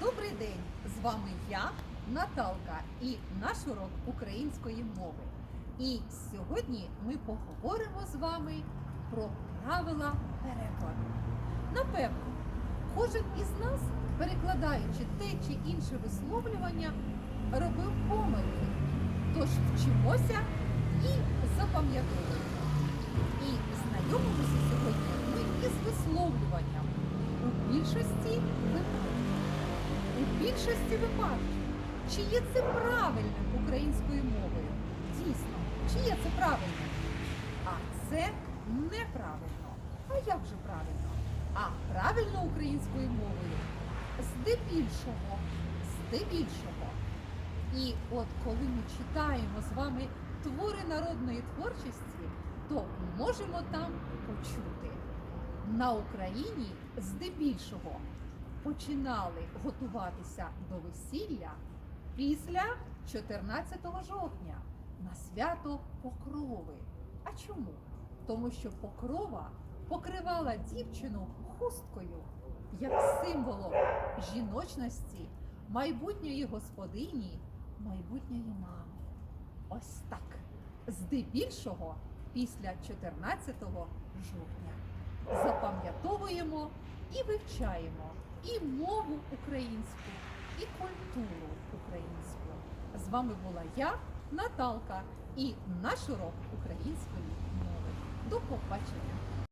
Добрий день! З вами я, Наталка, і наш урок української мови. І сьогодні ми поговоримо з вами про правила перекладу. Напевно, кожен із нас, перекладаючи те чи інше висловлювання, робив помилки. Тож вчимося і запам'ятовуємо. І знайомимося сьогодні ми із висловлюванням у більшості випадків. У більшості випадків, чи є це правильним українською мовою? Дійсно, чи є це правильним? А це неправильно. А як же правильно? А правильно українською мовою здебільшого, здебільшого. І от коли ми читаємо з вами твори народної творчості, то можемо там почути. На Україні здебільшого починали готуватися до весілля після 14 жовтня на свято Покрови. А чому? Тому що покрова покривала дівчину хусткою як символом жіночності, майбутньої господині, майбутньої мами. Ось так. Здебільшого після 14 жовтня запам'ятовуємо і вивчаємо і мову українську, і культуру українську. З вами була я, Наталка, і наш урок української мови. До побачення!